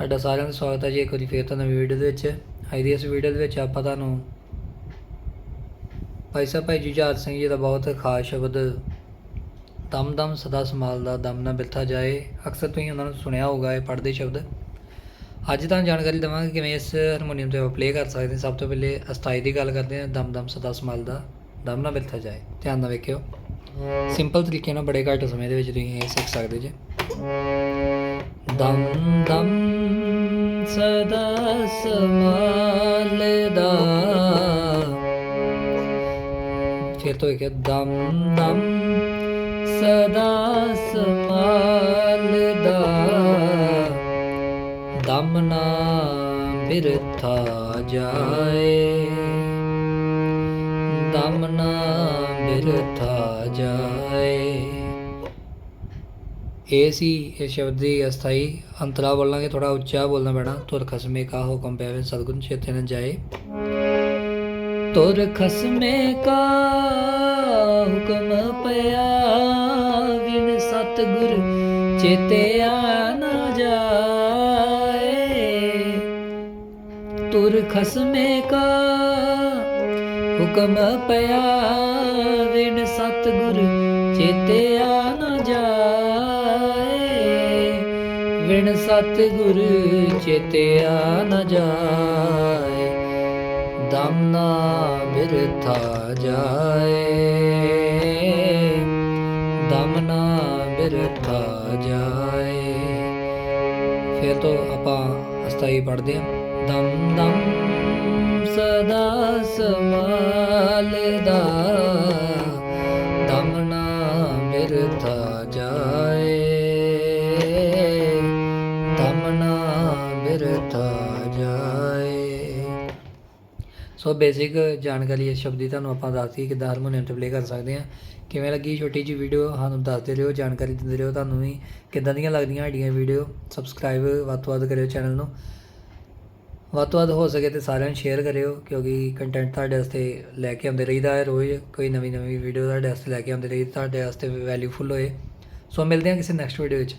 ਤੁਹਾਡਾ ਸਾਰਿਆਂ ਦਾ ਸਵਾਗਤ ਹੈ ਜੀ ਇੱਕ ਵਾਰੀ ਫੇਰ ਤੋਂ ਨਵੀਂ ਵੀਡੀਓ ਦੇ ਵਿੱਚ। ਅੱਜ ਦੀ ਇਸ ਵੀਡੀਓ ਦੇ ਵਿੱਚ ਆਪਾਂ ਤੁਹਾਨੂੰ ਭਾਈ ਸਾਹਿਬ, ਭਾਈ ਜੁਝਾਰ ਸਿੰਘ ਜੀ ਦਾ ਬਹੁਤ ਖਾਸ ਸ਼ਬਦ ਦਮ ਦਮ ਸਦਾ ਸੰਭਾਲ ਦਾ ਦਮ ਨਾ ਬਿਰਥਾ ਜਾਏ। ਅਕਸਰ ਤੁਸੀਂ ਉਹਨਾਂ ਨੂੰ ਸੁਣਿਆ ਹੋਊਗਾ ਇਹ ਪੜ੍ਹਦੇ ਸ਼ਬਦ। ਅੱਜ ਤੁਹਾਨੂੰ ਜਾਣਕਾਰੀ ਦੇਵਾਂਗੇ ਕਿਵੇਂ ਇਸ ਹਾਰਮੋਨੀਅਮ ਤੇ ਆਪਾਂ ਪਲੇ ਕਰ ਸਕਦੇ ਹਾਂ। ਸਭ ਤੋਂ ਪਹਿਲੇ ਅਸਥਾਈ ਦੀ ਗੱਲ ਕਰਦੇ ਹਾਂ। ਦਮ ਦਮ ਸਦਾ ਸੰਭਾਲ ਦਾ ਦਮ ਨਾ ਬਿਰਥਾ ਜਾਏ। ਧਿਆਨ ਨਾਲ ਵੇਖਿਓ। ਸਿੰਪਲ ਤਰੀਕੇ ਨਾਲ ਬੜੇ ਘੱਟ ਸਮੇਂ ਦੇ ਵਿੱਚ ਤੁਸੀਂ ਇਹ ਸਿੱਖ ਸਕਦੇ ਜੇ। ਦਮ ਦਮ, ਸਦਾ ਸੰਭਾਲਦਾ। ਫਿਰ ਤੋਂ ਇੱਕ ਦਮ ਦਮ, ਸਦਾ ਸੰਭਾਲਦਾ। ਦਮ ਨਾ ਬਿਰਥਾ ਜਾਏ। ਦਮ ਬਿਰਥਾ ਜਾਏ। ਇਹ ਸੀ ਇਹ ਸ਼ਬਦ ਦੀ ਅਸਥਾਈ ਅੰਤਰਾ ਬੋਲਾਂਗੇ ਥੋੜਾ ਉੱਚਾ ਬੋਲਣਾ ਪੈਣਾ। ਤੁਰ ਖਸਮੇ ਕਾ ਹੁਕਮ ਪੈਵੇ ਸਤਗੁਣ ਚੇਤੇ ਨਾ ਜਾਏ। ਤੁਰ ਖਸਮੇ ਕਾ ਹੁਕਮ ਪਿਆ ਵਿਣ ਸਤਗੁਰ ਚੇਤੇ ਆ ਨ ਜਾਏ। ਤੁਰ ਖਸਮੇ ਕਾ ਹੁਕਮ ਪਿਆ ਵਿਣ ਸਤਗੁਰ ਚੇਤੇ ਆ ਨ ਜਾਏ। ਵਿਣ ਸਤਗੁਰ ਚੇਤੇ ਆ ਨ ਜਾਏ, ਦਮ ਨਾ ਬਿਰਥਾ ਜਾਏ। ਦਮ ਨਾ ਬਿਰਥਾ ਜਾਏ। ਫਿਰ ਤੋਂ ਆਪਾਂ ਅਸਥਾਈ ਪੜਦੇ ਹਾਂ। ਦਮ ਦਮ ਸਦਾ ਸੰਭਾਲਦਾ। ਦਮਨਾ ਨਾ ਬਿਰਥਾ ਜਾਏ। ਦਮਨਾ ਨਾ ਬਿਰਥਾ ਜਾਏ। ਸੋ ਬੇਸਿਕ ਜਾਣਕਾਰੀ ਇਸ ਸ਼ਬਦ ਦੀ ਤੁਹਾਨੂੰ ਆਪਾਂ ਦੱਸਤੀ ਕਿੱਦਾਂ ਹਾਰਮੋਨੀਅਮ ਤੇ ਪਲੇ ਕਰ ਸਕਦੇ ਆ ਕਿਵੇਂ ਲੱਗੀ ਛੋਟੀ ਜੀ ਵੀਡੀਓ ਸਾਨੂੰ ਦੱਸਦੇ ਰਹੋ, ਜਾਣਕਾਰੀ ਦਿੰਦੇ ਰਹੋ, ਤੁਹਾਨੂੰ ਵੀ ਕਿੱਦਾਂ ਦੀਆਂ ਲੱਗਦੀਆਂ ਸਾਡੀਆਂ ਵੀਡੀਓ ਸਬਸਕ੍ਰਾਈਬ ਵੱਧ ਤੋਂ ਵੱਧ ਕਰਿਓ ਚੈਨਲ ਨੂੰ। ਵੱਧ ਤੋਂ ਵੱਧ ਹੋ ਸਕੇ ਤੇ ਸਾਰਿਆਂ ਨੂੰ ਸ਼ੇਅਰ ਕਰਿਓ, ਕਿਉਂਕਿ ਕੰਟੈਂਟ ਤੁਹਾਡੇ ਵਾਸਤੇ ਲੈ ਕੇ ਆਉਂਦੇ ਰਹੀਦਾ ਹੈ ਰੋਜ਼, ਕੋਈ ਨਵੀਂ ਨਵੀਂ ਵੀਡੀਓ ਤੁਹਾਡੇ ਵਾਸਤੇ ਲੈ ਕੇ ਆਉਂਦੇ ਰਹੀ ਤੁਹਾਡੇ ਵਾਸਤੇ ਵੈਲਿਊਫੁਲ ਹੋਏ। ਸੋ ਮਿਲਦੇ ਹਾਂ ਕਿਸੇ ਨੈਕਸਟ ਵੀਡੀਓ ਵਿੱਚ।